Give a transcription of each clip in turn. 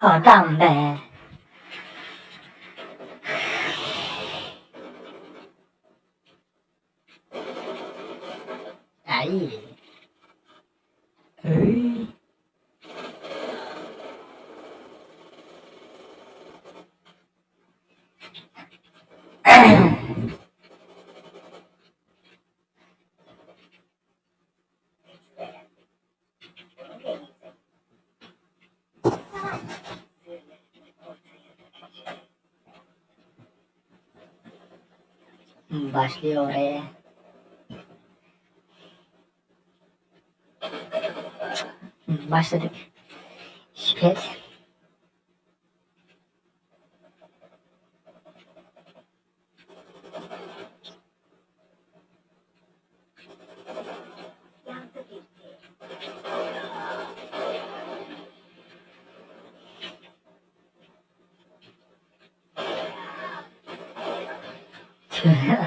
好看呗哎。呀 Başlıyor oraya. Başladık. Şipet.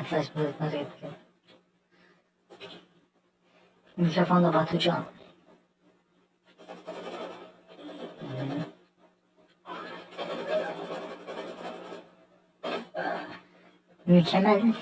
Saçmalıklar yapıyor. Mikrofonda Batucan. Mükemmel.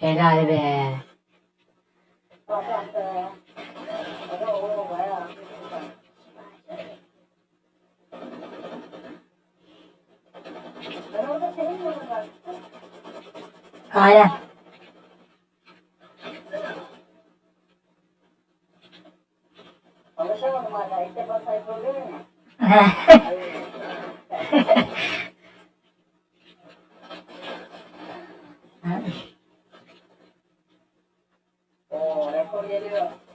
Helal be. Aynen. Alışamadım hala. İlk defa sayfa oluyorum ya. Oo, rekor geliyor. Helal be.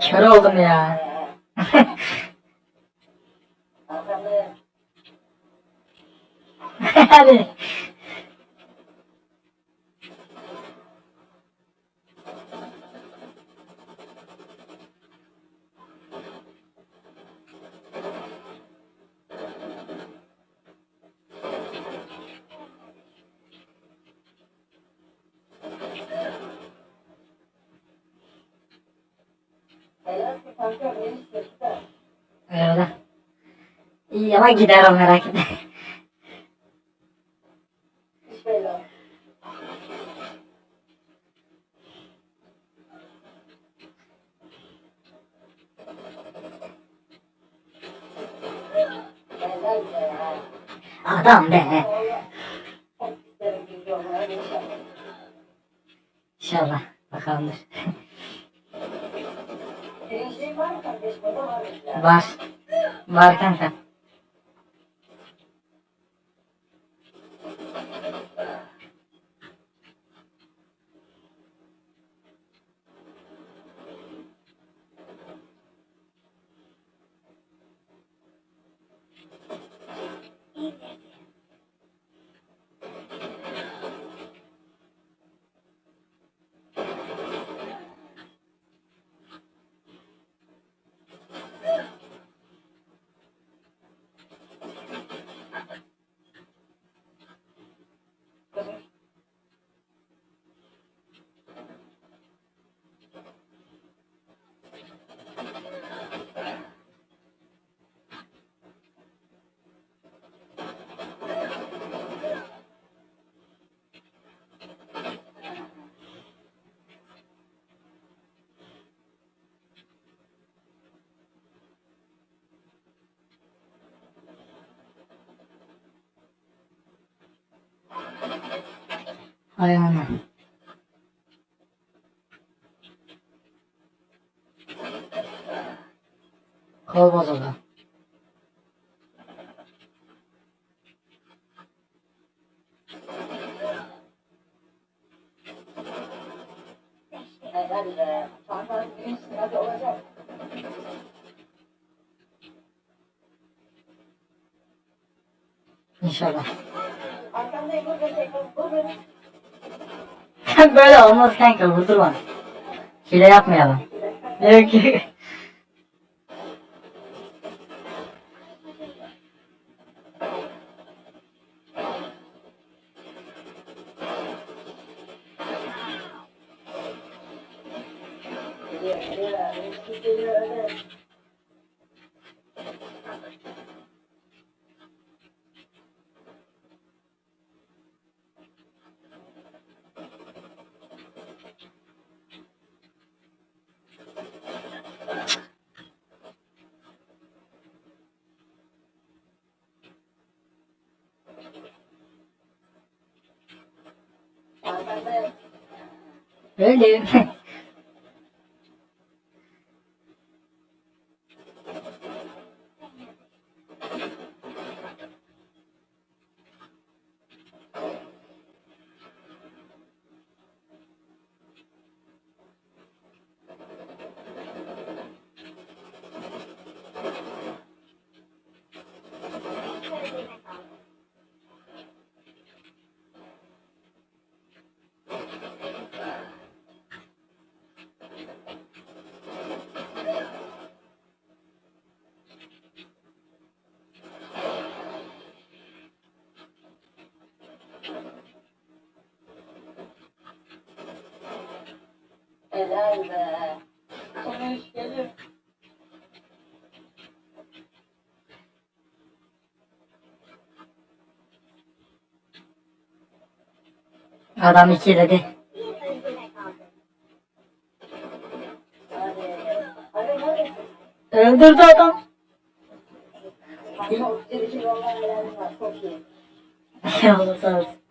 Kör oldum ya. Hadi. Öyle. İyi ama gider o merak etme. Adam be. Var. Var kanka. Ayağına. Kol bozuldu. Helal be. Kanka gün sınavda olacak. İnşallah. Arkamdayım burada tekrar. Bu benim. Böyle olmaz kanka vurdurma. Hile yapmayalım. Yok ki. Geliyor, geliyor. Öyle. Helal be. Sonuç gelir. Adam iki dedi. Öldürdü adam. Kanka 32 yoldan gelen var. Çok iyi. Ya Allah sağ olsun.